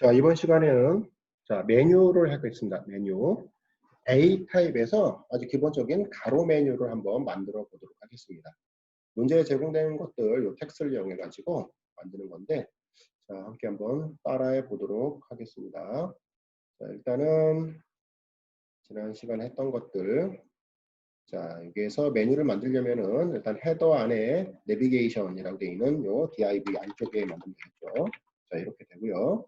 자, 이번 시간에는 자, 메뉴를 하겠습니다. 메뉴. A 타입에서 아주 기본적인 가로 메뉴를 한번 만들어 보도록 하겠습니다. 문제에 제공된 것들, 요 텍스트를 이용해 가지고 만드는 건데, 자, 함께 한번 따라해 보도록 하겠습니다. 자, 일단은 지난 시간에 했던 것들, 자, 여기에서 메뉴를 만들려면은 일단 헤더 안에 내비게이션이라고 되어 있는 요 div 안쪽에 만들면 되겠죠. 자, 이렇게 되고요.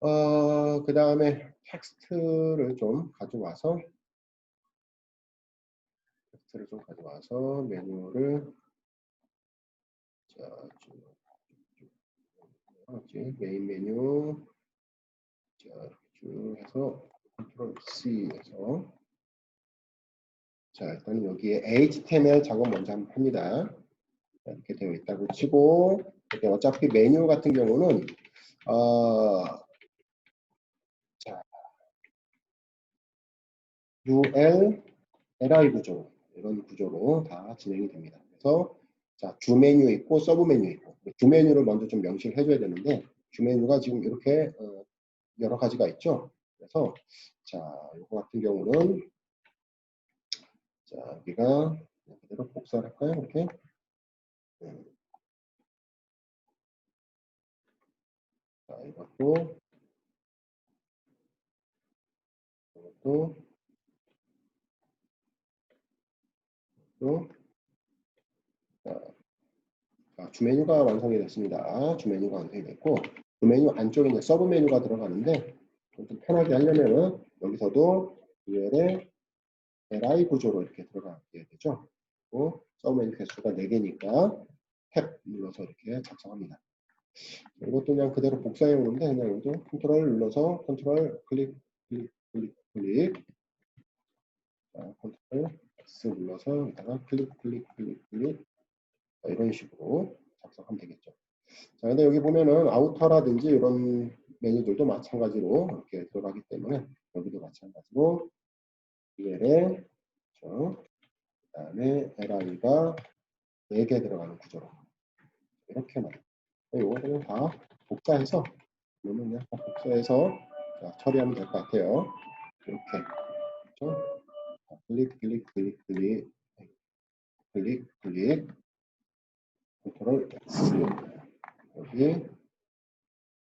어, 그 다음에 텍스트를 좀 가져와서 텍스트를 좀 가져와서 메뉴를 자, 쭉, 메인 메뉴 자, 쭉 해서 컨트롤 C에서 자, 일단 여기에 HTML 작업 먼저 합니다. 이렇게 되어 있다고 치고 어차피 메뉴 같은 경우는 어, UL, LI 구조 이런 구조로 다 진행이 됩니다. 그래서 자, 주 메뉴 있고 서브 메뉴 있고 주 메뉴를 먼저 좀 명시를 해줘야 되는데 주 메뉴가 지금 이렇게 어, 여러 가지가 있죠. 그래서 자, 이거 같은 경우는 자, 여기가 그대로 복사를 할까요? 이렇게 네. 자, 이것도 이것도 또 자, 주메뉴가 완성이 됐습니다. 주 메뉴가 완성이 됐고 주 메뉴 안쪽에 이제 서브 메뉴가 들어가는데 좀 편하게 하려면은 여기서도 UL에 LI 구조로 이렇게 들어가게 되죠. 그리고 서브 메뉴 개수가 4개니까 탭 눌러서 이렇게 작성합니다. 이것도 그냥 그대로 복사해 오는데 그냥 여기도 컨트롤 눌러서 컨트롤 클릭 클릭 클릭 클릭 자, 컨트롤 X 눌러서 여기다가 클릭 클릭 클릭 클릭 이런 식으로 작성하면 되겠죠. 자, 근데 여기 보면은 아우터라든지 이런 메뉴들도 마찬가지로 이렇게 들어가기 때문에 여기도 마찬가지로 UL에 그 다음에 LI가 4개 들어가는 구조로 이렇게 말입니다. 이거는 다 복사해서 그러면 그냥 복사해서 자, 처리하면 될 것 같아요. 이렇게 그렇죠? 클릭 클릭 클릭 클릭. 클릭 클릭. 컨트롤 X 여기.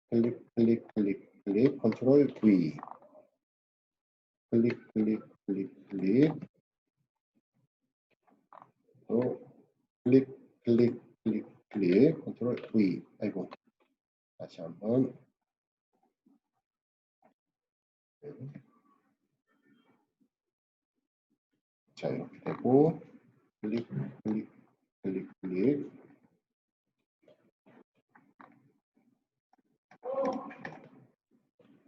클릭 클릭 클릭 클릭. 컨트롤 V. 클릭 클릭 클릭 클릭. 또 클릭 클릭 클릭 클릭. 컨트롤 V. 아이고. 다시 한번 자 이렇게 되고 클릭 클릭 클릭 클릭.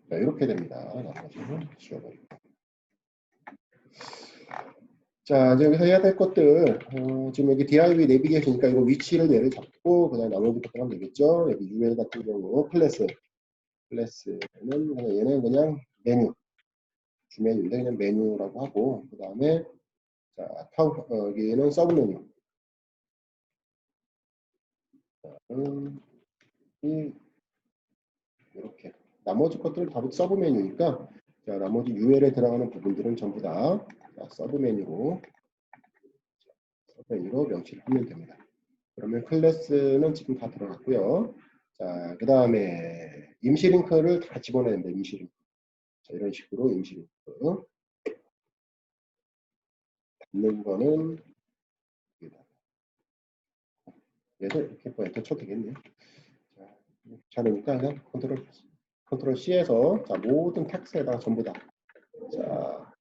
자 이렇게 됩니다. 나머지는 지워버리고. 자 이제 여기서 해야 될 것들. 어, 지금 여기 div 내비게이션이니까 이거 위치를 얘를 잡고 그다음 나머지 것들 하면 되겠죠. 여기 UL 같은 경우 클래스. 클래스는 그냥 얘는 그냥 메뉴. 주메뉴인데 그냥 메뉴라고 하고 그 다음에 자, 타우, 어, 여기는 서브 메뉴. 자, 음, 이, 이렇게. 나머지 것들은 다 서브 메뉴니까, 자, 나머지 UL에 들어가는 부분들은 전부 다 자, 서브 메뉴로, 서브 메뉴로 명시를 하면 됩니다. 그러면 클래스는 지금 다 들어갔고요. 자, 그 다음에 임시 링크를 다 됩니다. 임시 링크. 자, 이런 식으로 임시 링크. 있는 거는 얘를 이렇게 포인트 쳐도 되겠네요. 자, 자르니까 그냥 컨트롤 컨트롤 C에서 자, 모든 텍스에다가 전부 다 자,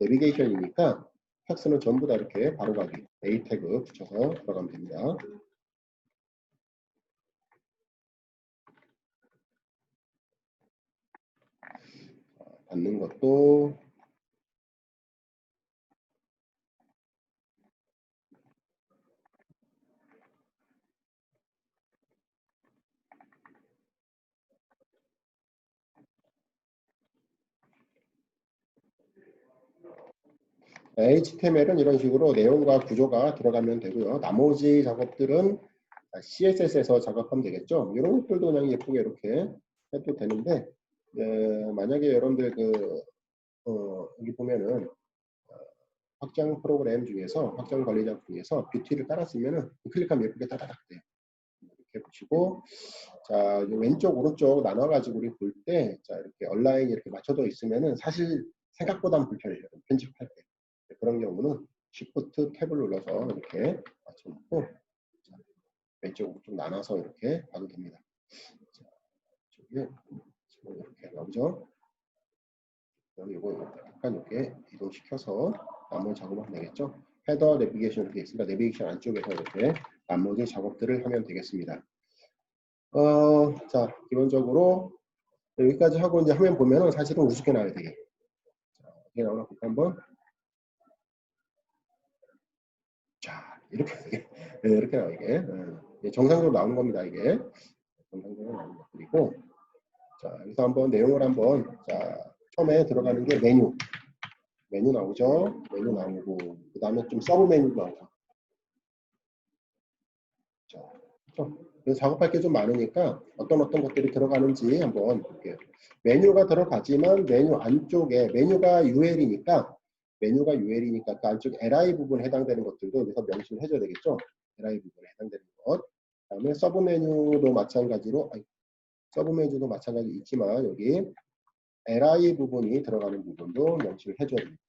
내비게이션이니까 텍스는 전부 다 이렇게 바로 가기 A 태그 붙여서 들어가면 됩니다. 받는 것도 HTML은 이런 식으로 내용과 구조가 들어가면 되고요. 나머지 작업들은 CSS에서 작업하면 되겠죠. 이런 것들도 그냥 예쁘게 이렇게 해도 되는데 에, 만약에 여러분들 그 어, 여기 보면은 어, 확장 프로그램 중에서 확장 관리자 중에서 뷰티를 깔았으면은 클릭하면 예쁘게 따다닥 돼요. 이렇게 보시고 자이 왼쪽 오른쪽 나눠가지고 우리 볼 때 자 이렇게 얼라인 이렇게 맞춰져 있으면은 사실 생각보다는 불편해요. 편집할 때 그런 경우는 Shift 탭을 눌러서 이렇게 맞춰놓고 자, 왼쪽 오른쪽 나눠서 이렇게 봐도 됩니다. 자, 지금 이렇게 나오죠. 여기 이거 약간 이렇게 이동시켜서 나머지 작업하면 되겠죠. 헤더 내비게이션 이렇게 있으니까 내비게이션 안쪽에서 이렇게 나머지 작업들을 하면 되겠습니다. 어, 자, 기본적으로 여기까지 하고 이제 화면 보면은 사실은 우습게 나와야 되게. 자, 어떻게 나오나 볼까 한번. 자, 이렇게 되게. 네, 이렇게 이게. 네, 정상적으로 나오는 겁니다, 이게. 정상적으로 나오는 것들이고. 자, 여기서 한번 내용을 한번 자, 처음에 들어가는 게 메뉴. 메뉴 나오죠? 메뉴 나오고, 그 다음에 좀 서브 메뉴도 나오고. 자? 그래서 작업할 게 좀 많으니까 어떤 어떤 것들이 들어가는지 한번 볼게요. 메뉴가 들어가지만 메뉴 안쪽에 메뉴가 UL이니까 메뉴가 UL이니까 그 안쪽 LI 부분에 해당되는 것들도 여기서 명시를 해줘야 되겠죠. LI 부분에 해당되는 것. 그 다음에 서브 메뉴도 마찬가지로 아니, 서브 메뉴도 마찬가지 있지만 여기 LI 부분이 들어가는 부분도 명시를 해줘야 됩니다.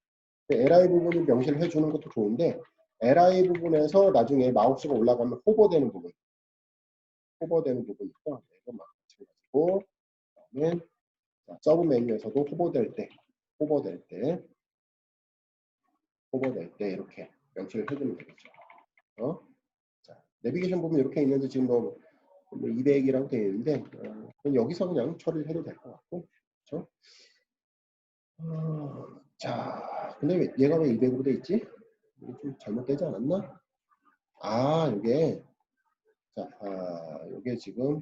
LI 부분을 명시를 해주는 것도 좋은데 LI 부분에서 나중에 마우스가 올라가면 호버되는 부분 호버되는 부분이 있고 이거 마찬가지고 그다음에 서브 메뉴에서도 호버될 때 호버될 때 호버될 때 이렇게 명시를 해주면 되겠죠. 어? 자, 내비게이션 보면 이렇게 있는데 지금 뭐 200이라고 되어 있는데 어, 여기서 그냥 처리를 해도 될 것 같고 그렇죠? 어, 자, 근데 왜, 얘가 왜 200으로 돼 있지? 이게 좀 잘못되지 않았나? 아, 이게 자, 아, 이게 지금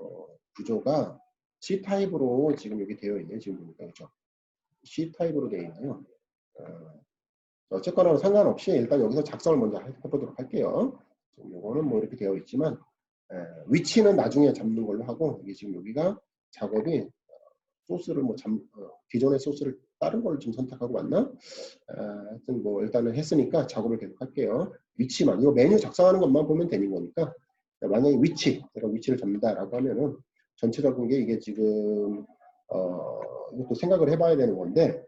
어, 구조가 C 타입으로 지금 여기 되어 있네요. 지금 보니까 그렇죠? C 타입으로 되어 있네요. 어, 어쨌거나 상관없이 일단 여기서 작성을 먼저 해보도록 할게요. 이거는 뭐 이렇게 되어 있지만 에, 위치는 나중에 잡는 걸로 하고 이게 지금 여기가 작업이 어, 소스를 뭐 잠, 어, 기존의 소스를 다른 걸 좀 선택하고 왔나? 아, 하여튼 뭐 일단은 했으니까 작업을 계속 할게요. 위치만 이거 메뉴 작성하는 것만 보면 되는 거니까 만약에 위치 제가 위치를 잡는다라고 하면은 전체적인 게 이게 지금 어 이것도 생각을 해봐야 되는 건데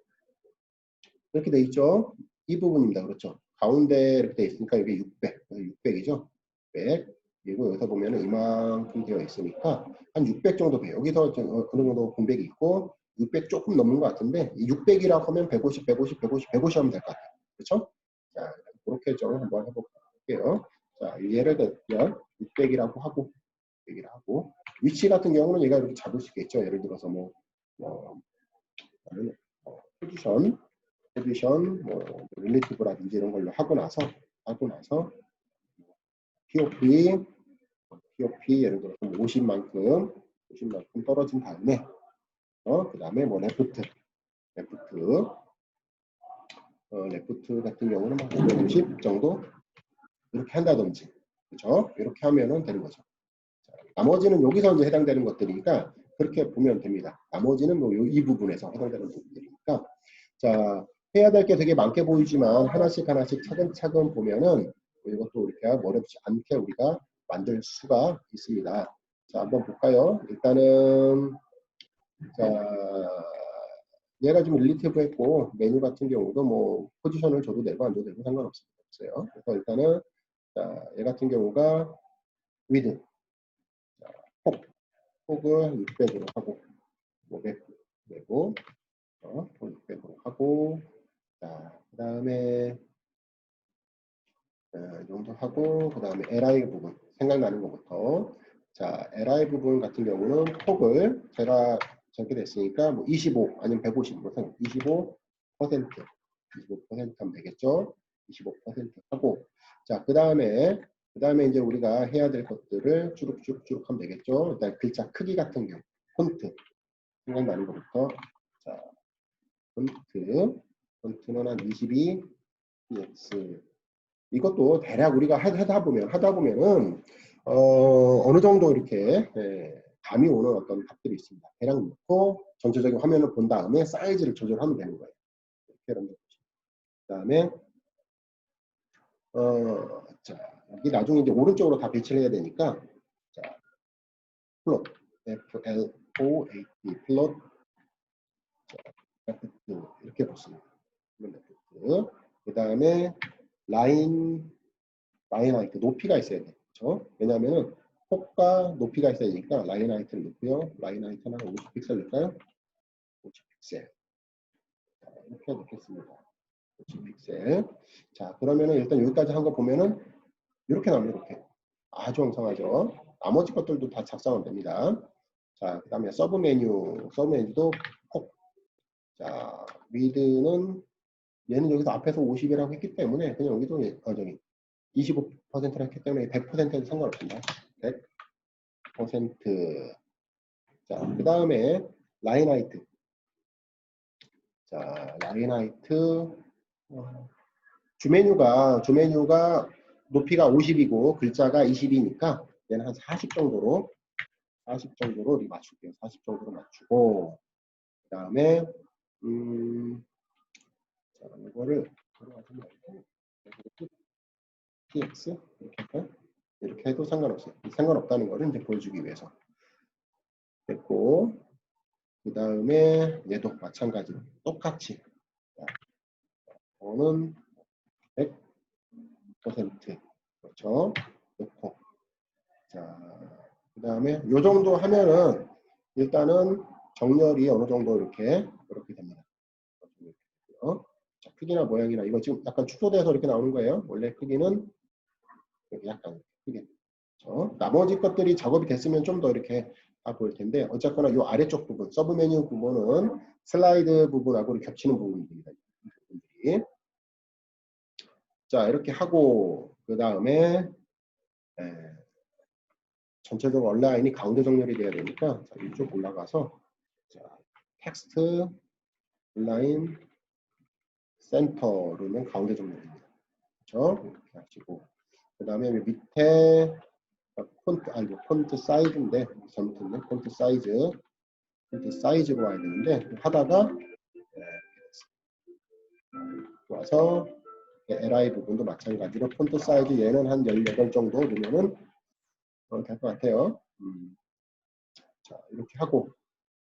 이렇게 돼 있죠. 이 부분입니다. 그렇죠. 가운데 이렇게 돼 있으니까 이게 600, 600이죠. 100. 그리고 여기서 보면은 이만큼 되어 있으니까 한 600 정도 돼요. 여기서 어, 어느 정도 공백이 있고 600 조금 넘는 것 같은데 600이라고 하면 150, 150, 150, 150 하면 될 것 같아요. 그렇죠? 자, 그렇게 좀 한번 해볼게요. 자, 예를 들면 600이라고 하고 600이라고 하고 위치 같은 경우는 얘가 이렇게 잡을 수 있겠죠. 예를 들어서 뭐, 뭐, 뭐 포지션, 포지션, 뭐 릴리티브라든지 이런 걸로 하고 나서 하고 나서 POP, POP 예를 들어서 50만큼 50만큼 떨어진 다음에 어, 그 다음에 뭐 레프트, 레프트, 어, 레프트 같은 경우는 한550 정도 이렇게 한다든지, 그렇죠? 이렇게 하면은 되는 거죠. 자, 나머지는 여기서 이제 해당되는 것들이니까 그렇게 보면 됩니다. 나머지는 뭐 이 부분에서 해당되는 부분들이니까 자 해야 될 게 되게 많게 보이지만 하나씩 하나씩 차근차근 보면은 이것도 이렇게 어렵지 않게 우리가 만들 수가 있습니다. 자 한번 볼까요? 일단은 자 얘가 좀 릴리티브 했고 메뉴 같은 경우도 뭐 포지션을 줘도 되고 안 줘도 되고 상관없어요. 그래서 일단은 자, 얘 같은 경우가 위드 자, 폭 폭을 600으로 하고 500 내고 어, 600으로 하고 자, 그 다음에 이 정도 하고 그 다음에 LI 부분 생각나는 것부터 자 LI 부분 같은 경우는 폭을 제가 적게 됐으니까 뭐 25 아니면 150뭐25% 25% 하면 되겠죠. 25% 하고 자그 다음에 그 다음에 이제 우리가 해야 될 것들을 쭉쭉쭉 하면 되겠죠. 일단 글자 크기 같은 경우 폰트 생각나는 것부터 자 폰트 한22 px 이것도 대략 우리가 하다 보면 하다 보면은 어, 어느 정도 이렇게 예, 감이 오는 어떤 값들이 있습니다. 대략 넣고 전체적인 화면을 본 다음에 사이즈를 조절하면 되는 거예요. 이렇게 여러분들 그 다음에 어, 자, 여기 나중에 이제 오른쪽으로 다 배치를 해야 되니까 자, 플롯 F L O A T 플롯 이렇게. 레프트 그 다음에 라인 라인 하이트 높이가 있어야 돼. 그렇죠? 왜냐하면은 폭과 높이가 있어야 되니까 라인 하이트를 넣고요. 라인 하이트는 한 50픽셀 넣을까요? 50픽셀. 자, 이렇게 넣겠습니다. 50픽셀. 자, 그러면은 일단 여기까지 한 거 보면은 이렇게 나옵니다. 이렇게. 아주 왕성하죠. 나머지 것들도 다 작성하면 됩니다. 자, 그 다음에 서브 메뉴, 서브 메뉴도 폭. 자, 위드는 얘는 여기서 앞에서 50이라고 했기 때문에 그냥 여기도 어, 저기 25%라 했기 때문에 100%는 상관없습니다. 100%. 자, 그 다음에 라인 하이트. 자, 라인 하이트. 어, 주메뉴가, 주메뉴가 높이가 50이고 글자가 20이니까 얘는 한 40 정도로, 40 정도로 우리 맞출게요. 40 정도로 맞추고, 그 다음에, 음, 자, 이거를, px 이렇게 할까요? 이렇게 해도 상관없어요. 상관없다는 거를 이제 보여주기 위해서. 됐고, 그 다음에 얘도 마찬가지로 똑같이. 저는 100% 그렇죠. 놓고. 자, 그 다음에 요 정도 하면은 일단은 정렬이 어느 정도 이렇게 이렇게 됩니다. 자, 크기나 모양이나 이거 지금 약간 축소돼서 이렇게 나오는 거예요. 원래 크기는 약간 크게. 그렇죠? 나머지 것들이 작업이 됐으면 좀 더 이렇게 다 보일 텐데 어쨌거나 이 아래쪽 부분, 서브 메뉴 부분은 슬라이드 부분하고 겹치는 부분입니다. 자 이렇게 하고 그 다음에 전체적으로 온라인이 가운데 정렬이 돼야 되니까 자, 이쪽 올라가서 자, 텍스트 온라인 센터로는 가운데 정렬입니다. 그렇죠? 이렇게 하시고 그 다음에 밑에 폰트 아니 폰트 사이즈인데 잘못했네 폰트 사이즈 폰트 사이즈로 와야 되는데 하다가 와서 li 부분도 마찬가지로 폰트 사이즈 얘는 한 18 정도 넣으면은 어, 될것 같아요. 음. 자 이렇게 하고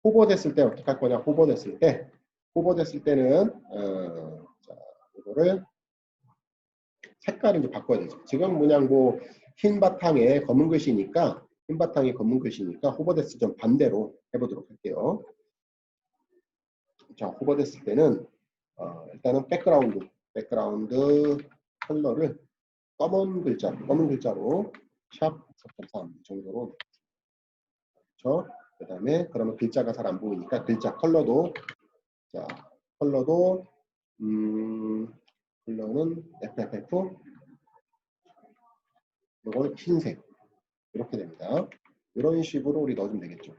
호버됐을 때 어떻게 할 거냐 호버됐을 때 호버됐을 때는 어, 자 이거를 색깔을 이제 바꿔야 되죠. 지금 그냥 뭐 흰 바탕에 검은 글씨니까 흰 바탕에 검은 글씨니까 호버데스 좀 반대로 해보도록 할게요. 자 호버됐을 때는 어, 일단은 백그라운드 백그라운드 컬러를 검은 글자 검은 글자로 샵 4.3 정도로 그렇죠. 그 다음에 그러면 글자가 잘 안 보이니까 글자 컬러도 자 컬러도 음 컬러는 FFF 이거는 흰색 이렇게 됩니다. 이런 식으로 우리 넣어주면 되겠죠.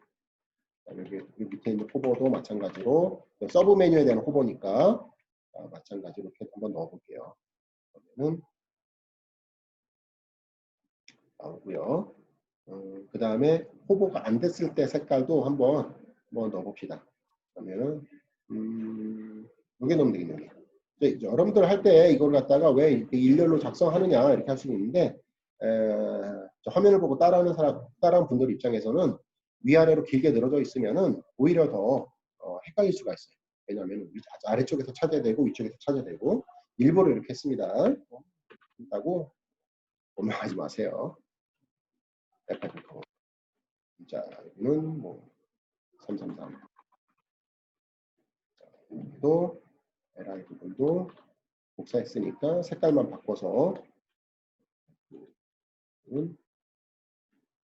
여기, 여기 밑에 있는 호버도 마찬가지로 서브 메뉴에 대한 호버니까 아, 마찬가지로 이렇게 한번 넣어볼게요. 그러면은 나오고요. 음, 그 다음에 호버가 안 됐을 때 색깔도 한번 한번 넣어봅시다. 그러면은 음, 여기 넣으면 되겠네요. 여러분들 할 때 이걸 갖다가 왜 일렬로 작성하느냐 이렇게 할 수 있는데 에, 화면을 보고 따라하는 사람, 따라하는 분들 입장에서는 위아래로 길게 늘어져 있으면은 오히려 더 어, 헷갈릴 수가 있어요. 왜냐하면 아래쪽에서 찾아야 되고 위쪽에서 찾아야 되고 일부러 이렇게 했습니다. 있다고 원망하지 마세요. 자, 여기는 뭐 333. 자, 여기도 li 부분도 복사했으니까 색깔만 바꿔서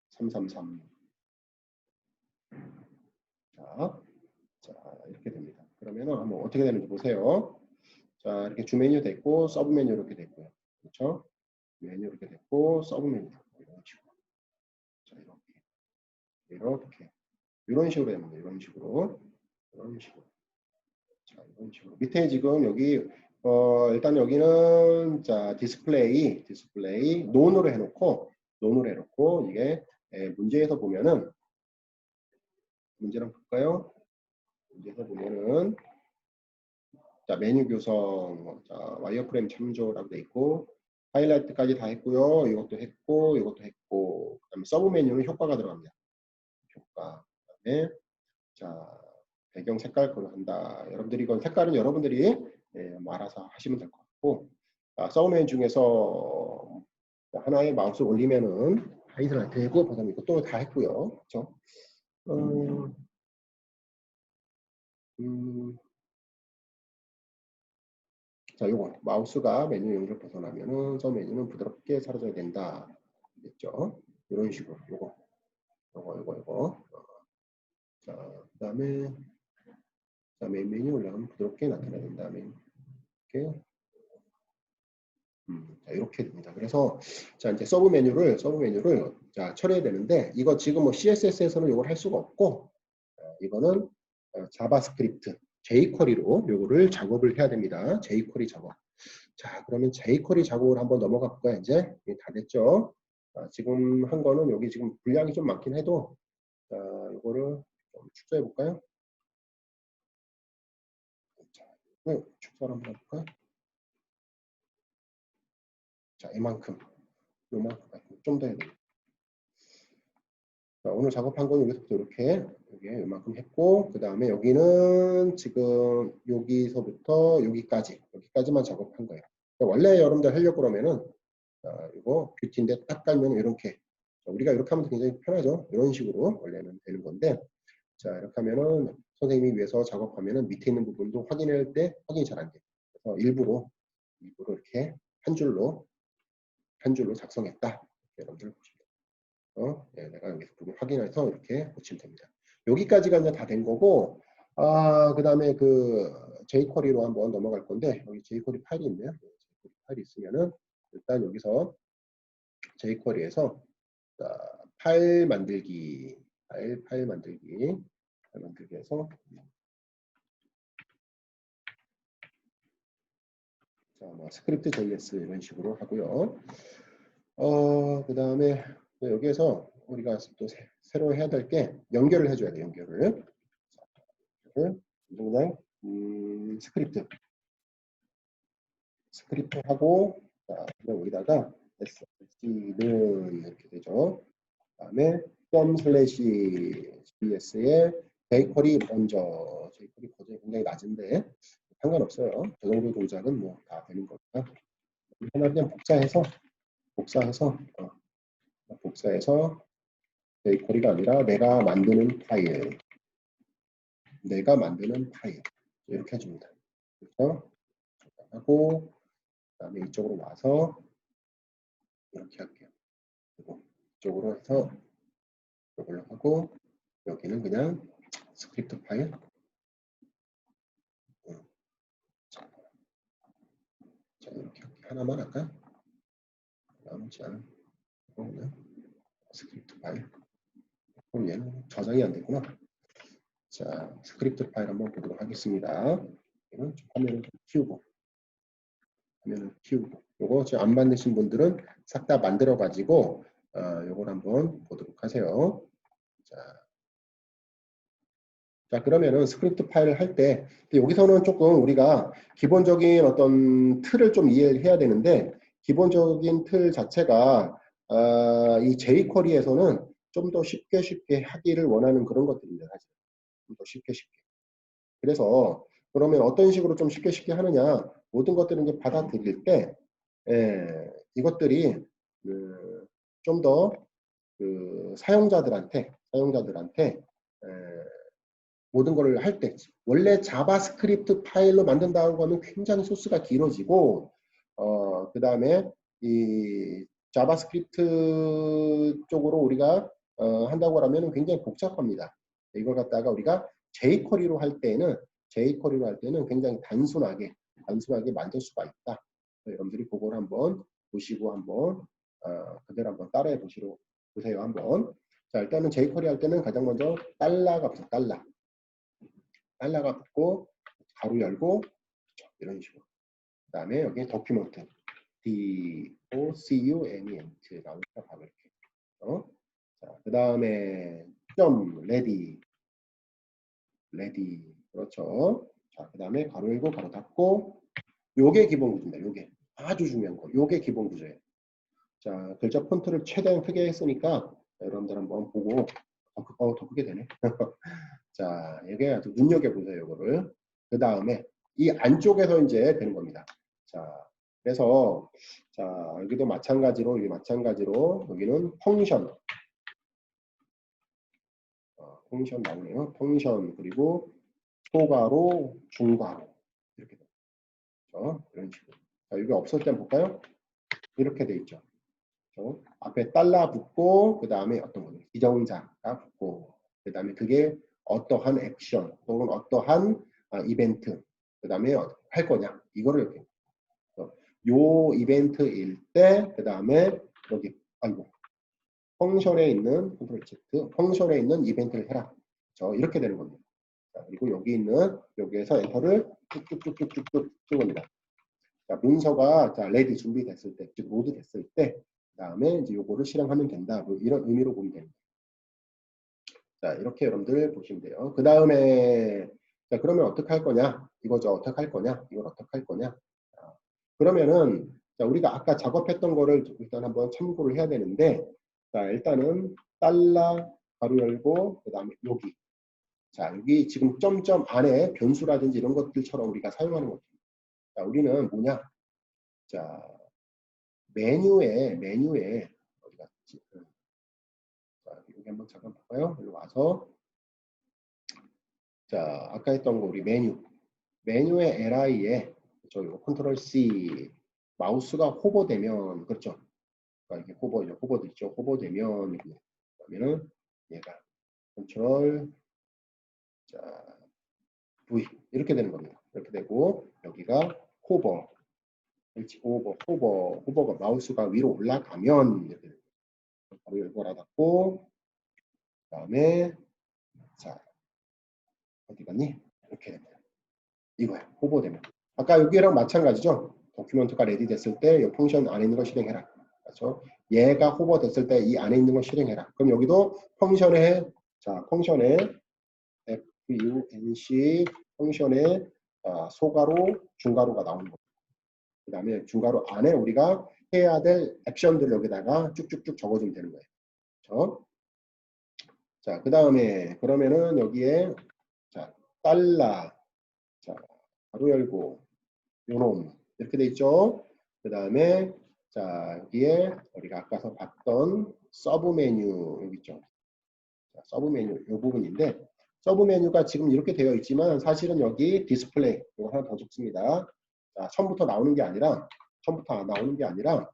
333. 자, 자, 이렇게 됩니다. 그러면 한번 어떻게 되는지 보세요. 자, 이렇게 주 메뉴 됐고, 서브 메뉴 이렇게 됐고요. 그렇죠? 메뉴 이렇게 됐고, 서브 메뉴 이런 식으로. 자, 이렇게. 이렇게. 이런 식으로 됩니다. 이런 식으로. 이런 식으로. 자, 이런 식으로. 밑에 지금 여기 어, 일단 여기는 자 디스플레이, 디스플레이 논으로 해놓고 논으로 해놓고 이게 에, 문제에서 보면은 한번 볼까요? 문제에서 보면은 자 메뉴 교성, 자 와이어프레임 참조라고 돼 있고 하이라이트까지 다 했고요. 이것도 했고 이것도 했고 그다음에 서브 메뉴는 효과가 들어갑니다. 효과 그다음에 자 배경 색깔 그한다 여러분들이 이건 색깔은 여러분들이 예, 뭐 알아서 하시면 될 것 같고 자, 서브 메뉴 중에서 하나의 마우스 올리면은 하이라이트 되고 그다음에 이것도 다 했고요. 그렇죠? 어, 음, 자, 요거 마우스가 메뉴 영역을 벗어나면은 저 메뉴는 부드럽게 사라져야 된다. 됐죠? 이런 식으로 요거 요거 요거 요거 어. 자, 그다음에 자, 메인 메뉴 올라가면 부드럽게. 메인 이렇게 음, 자, 이렇게 됩니다. 그래서 자 이제 서브 메뉴를 서브 메뉴를 자 처리해야 되는데 이거 지금 뭐 CSS에서는 이걸 할 수가 없고 어, 이거는 어, 자바스크립트 jQuery로 요거를 작업을 해야 됩니다. jQuery 작업. 자 그러면 jQuery 작업을 한번 넘어가 볼까요? 이제 이게 다 됐죠. 자, 지금 한 거는 여기 지금 분량이 좀 많긴 해도 자 이거를 좀 축소해 볼까요? 자, 축소를 한번 해볼까요? 자, 이만큼, 요만큼, 좀더 됩니다. 자, 오늘 작업한 건 여기서부터 이렇게, 여기에 요만큼 했고, 그 다음에 여기는 지금 여기서부터 여기까지, 여기까지만 작업한 거예요. 그러니까 원래 여러분들 하려고 그러면은, 자, 이거 뷰티인데 딱 깔면 이렇게, 자, 우리가 이렇게 하면 굉장히 편하죠. 이런 식으로 원래는 되는 건데, 자, 이렇게 하면은 선생님이 위해서 작업하면은 밑에 있는 부분도 확인할 때 확인이 잘 안 돼요. 그래서 일부러, 일부러 이렇게 한 줄로 한 줄로 작성했다. 여러분들 보시면 어, 네, 내가 여기서 부분 확인해서 이렇게 붙이면 됩니다. 여기까지가 이제 다 된 거고, 아, 그 다음에 그 jQuery로 한번 넘어갈 건데, 여기 jQuery 파일이 있네요. jQuery 파일이 있으면은, 일단 여기서 jQuery에서 파일 만들기, 파일, 파일 만들기, 파일 만들기에서 자, 뭐 스크립트 JS 이런 식으로 하고요. 어, 그 다음에 여기에서 우리가 또 새, 로 해야 될 게 연결을 해줘야 돼, 연결을. 그냥 음, 스크립트. 스크립트 하고, 자, 그냥 여기다가 s는 이렇게 되죠. 그 다음에 점 슬래시 cs의 jQuery 먼저, jQuery 버전이 굉장히 낮은데 상관없어요. 저 정도 동작은 뭐 다 되는 거니까. 하나 그냥 복사해서 복사해서 어, 복사해서 jQuery가 아니라 내가 만드는 파일 내가 만드는 파일 이렇게 해줍니다. 그래서 하고 그다음에 이쪽으로 와서 이렇게 할게요. 그리고 이쪽으로 해서 이걸로 하고 여기는 그냥 스크립트 파일 자, 이렇게 하나만 할까요? 나머지 는 그냥 스크립트 파일. 그럼 얘는 저장이 안 되구나. 자, 스크립트 파일 한번 보도록 하겠습니다. 이는 화면을 좀 키우고, 화면을 키우고. 요거 지금 안 만드신 분들은 싹 다 만들어 가지고 어, 요걸 한번 보도록 하세요. 자, 자 그러면은 스크립트 파일을 할 때 여기서는 조금 우리가 기본적인 어떤 틀을 좀 이해를 해야 되는데 기본적인 틀 자체가 아, 이 jQuery에서는 좀 더 쉽게 쉽게 하기를 원하는 그런 것들입니다. 사실 좀 더 쉽게 쉽게. 그래서 그러면 어떤 식으로 좀 쉽게 쉽게 하느냐 모든 것들을 이제 받아들일 때 예, 이것들이 그, 좀 더 그 사용자들한테 사용자들한테 에, 모든 걸 할 때 원래 자바스크립트 파일로 만든다는 거는 굉장히 소스가 길어지고 어, 그 다음에 이 자바스크립트 쪽으로 우리가 어, 한다고 하면 굉장히 복잡합니다. 이걸 갖다가 우리가 jQuery로 할 때는 jQuery로 할 때는 굉장히 단순하게 단순하게 만들 수가 있다. 여러분들이 그걸 한번 보시고 한번 어, 그대로 한번 따라해 보시로 보세요 한번. 자 일단은 jQuery 할 때는 가장 먼저 달러가 붙어 달러. 달러가 붙고 가로 열고 이런 식으로 그 다음에 여기 도큐먼트 D O C U M E N T 나오니까 바로 이렇게 어? 자, 그 다음에 점 레디 레디. 그렇죠. 자, 그 다음에 가로 열고 가로 닫고 요게 기본 구조입니다. 요게 아주 중요한 거. 요게 기본 구조예요. 자, 글자 폰트를 최대한 크게 했으니까 여러분들 한번 보고 더, 크, 어, 더 크게 되네. 자, 이게 아주 눈여겨보세요, 이거를. 그 다음에 이 안쪽에서 이제 되는 겁니다. 자, 그래서 자, 여기도 마찬가지로, 여기 마찬가지로 여기는 펑션. 어, 펑션 나오네요. 펑션 그리고 초가로, 중가로 이렇게 됩니다. 그렇죠? 이런 식으로. 자, 여기 없을 때 볼까요? 이렇게 돼 있죠. 그렇죠? 앞에 달러 붙고 그 다음에 어떤 거죠? 기정자가 붙고 그 다음에 그게 어떠한 액션 또는 어떠한 아, 이벤트 그 다음에 할 거냐? 이거를 이렇게. 요 이벤트일 때 그 다음에 여기 아이고 펑션에 있는 Z 펑션에 있는 이벤트를 해라. 저 이렇게 되는 겁니다. 자, 그리고 여기 있는 여기에서 엔터를 쭉쭉쭉쭉쭉쭉 찍습니다. 자, 문서가 자, 레디 준비됐을 때, 즉 로드 됐을 때, 그 다음에 이제 요거를 실행하면 된다. 뭐 이런 의미로 보면 됩니다. 자, 이렇게 여러분들 보시면 돼요. 그 다음에, 자, 그러면 어떻게 할 거냐? 이거죠. 어떻게 할 거냐? 이걸 어떻게 할 거냐? 자, 그러면은, 자, 우리가 아까 작업했던 거를 일단 한번 참고를 해야 되는데, 자, 일단은, 달러, 가로 열고, 그 다음에 여기. 자, 여기 지금 점점 안에 변수라든지 이런 것들처럼 우리가 사용하는 것. 자, 우리는 뭐냐? 자, 메뉴에, 메뉴에, 어디 갔지? 자, 여기 한번 잠깐 볼까요? 여기 와서, 자, 아까 했던 거 우리 메뉴. 메뉴의 li에, 저 이거 컨트롤 C, 마우스가 호버되면, 그렇죠? 그러니까 이게 호버죠. 호버되죠. 호버되면, 그러면은 얘가 컨트롤, 자, V, 이렇게 되는 겁니다. 이렇게 되고, 여기가 호버, H 호버, 호버, 호버가 마우스가 위로 올라가면 이렇게 바로 열고 닫고 그 다음에 자 어디 갔니? 이렇게 됩니다. 이거야 호버 되면 아까 여기랑 마찬가지죠. 도큐멘트가 레디 됐을 때 이 펑션 안에 있는 거 실행해라. 그렇죠? 얘가 호버 됐을 때 이 안에 있는 거 실행해라. 그럼 여기도 펑션에 자 펑션에 func 펑션에 아, 소가로 중가로가 나오는 겁니다. 그 다음에 중가로 안에 우리가 해야 될 액션들을 여기다가 쭉쭉쭉 적어주면 되는 거예요. 그렇죠? 자, 그 다음에 그러면은 여기에 자 달러 자 가로 열고 요놈 이렇게 돼 있죠. 그 다음에 자 여기에 우리가 아까서 봤던 서브 메뉴 여기 있죠. 자, 서브 메뉴 이 부분인데 서브 메뉴가 지금 이렇게 되어 있지만 사실은 여기 디스플레이 이거 하나 더 적습니다. 자, 처음부터 나오는 게 아니라 처음부터 나오는 게 아니라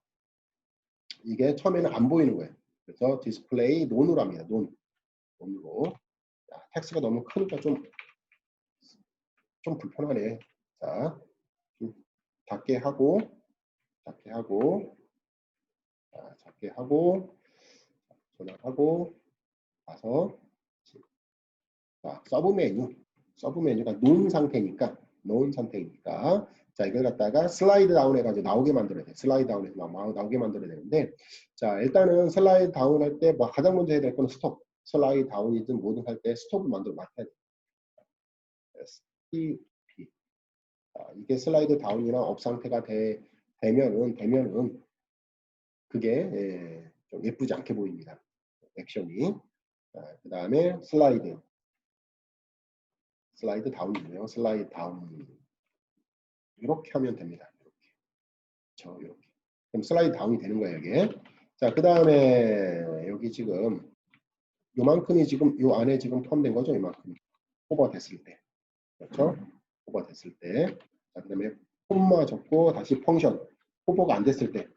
이게 처음에는 안 보이는 거예요. 그래서 디스플레이 논으로 합니다. 논. 논으로. 자, 텍스가 너무 크니까 좀, 좀 불편하네. 자, 좀 작게 하고, 작게 하고, 자, 작게 하고, 저장하고, 가서, 자, 서브 메뉴. 서브 메뉴가 논 상태니까, 논 상태니까, 자, 이걸 갖다가 슬라이드 다운 해가지고 나오게 만들어야 돼. 슬라이드 다운해서 나, 나오게 만들어야 되는데, 자, 일단은 슬라이드 다운 할 때 뭐 가장 먼저 해야 될 거는 스톱. 슬라이드 다운이든 뭐든 할 때 스톱을 만들어 놔야 돼. STP. 자, 이게 슬라이드 다운이나 업 상태가 되, 되면은, 되면은, 그게, 예, 좀 예쁘지 않게 보입니다. 액션이. 그 다음에 슬라이드. 슬라이드 다운이네요. 슬라이드 다운. 이렇게 하면 됩니다. 이렇게. 저 이렇게. 그럼 슬라이드 다운이 되는 거예요, 이게. 자, 그 다음에 여기 지금 요만큼이 지금 요 안에 지금 포함된 거죠, 이만큼. 오버 됐을 때. 그렇죠? 오버 됐을 때. 자, 그 다음에 콤마 적고 다시 펑션. 오버가 안 됐을 때.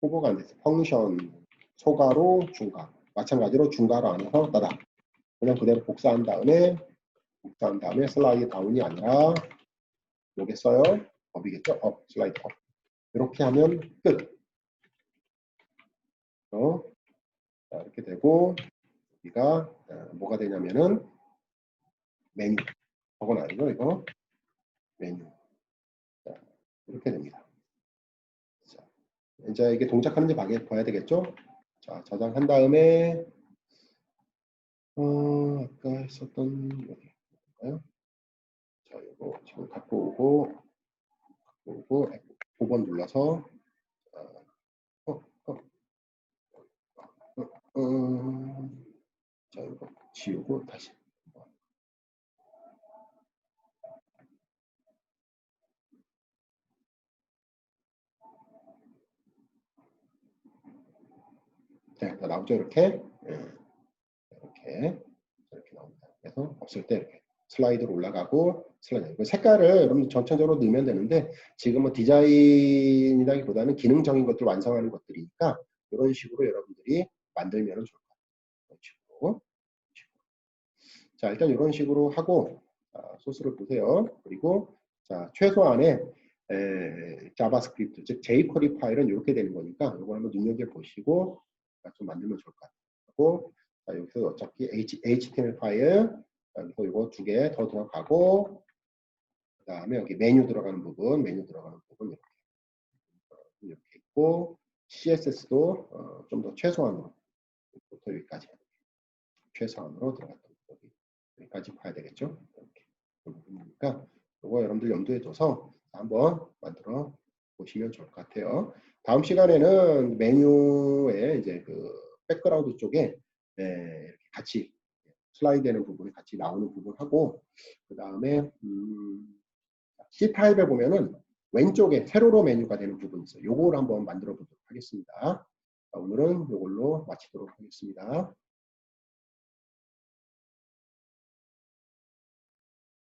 오버가 안 때. 펑션 초가로 중가. 마찬가지로 중가로 안에서 따다. 그냥 그대로 복사한 다음에 복사한 다음에 슬라이드 다운이 아니라 여기 써요. 업이겠죠? 업, 슬라이드 업. 이렇게 하면 끝. 어, 자, 이렇게 되고 여기가 어, 뭐가 되냐면은 메뉴. 아니고 이거 메뉴. 자, 이렇게 됩니다. 자, 이제 이게 동작하는지 봐야 되겠죠? 자, 저장한 다음에 어, 아까 했었던 여기 볼까요? 자, 이거 지금 갖고 오고 갖고 오고 5번 눌러서 어, 어, 어, 어, 어, 자, 이거 지우고 다시 네, 자, 나오죠 이렇게 예, 이렇게 이렇게 나옵니다. 그래서 없을 때 이렇게 슬라이드로 올라가고 슬라이드 이거 색깔을 여러분 전체적으로 넣으면 되는데 지금은 디자인이라기보다는 기능적인 것들 완성하는 것들이니까 이런 식으로 여러분들이 만들면 좋을 것 같아요. 식으로. 자 일단 이런 식으로 하고 자, 소스를 보세요. 그리고 자 최소한의 에, 자바스크립트 즉 jQuery 파일은 이렇게 되는 거니까 이거 한번 눈여겨 보시고 좀 만들면 좋을 것 같고 자, 여기서 어차피 H, HTML 파일 이거 두 개 더 들어가고 그 다음에 여기 메뉴 들어가는 부분 메뉴 들어가는 부분 이렇게. 이렇게 있고 CSS도 어, 좀 더 최소한으로 부터 여기까지. 최소한으로 들어갔던 여기 여기까지 봐야 되겠죠? 이렇게. 그러니까 이거 여러분들 염두에 둬서 한번 만들어 보시면 좋을 것 같아요. 다음 시간에는 메뉴에 이제 그 백그라운드 쪽에 네, 같이 슬라이드 되는 부분이 같이 나오는 부분하고 그 다음에 음, C 타입에 보면은 왼쪽에 세로로 메뉴가 되는 부분이 있어요. 요걸 한번 만들어 보도록 하겠습니다. 자, 오늘은 이걸로 마치도록 하겠습니다.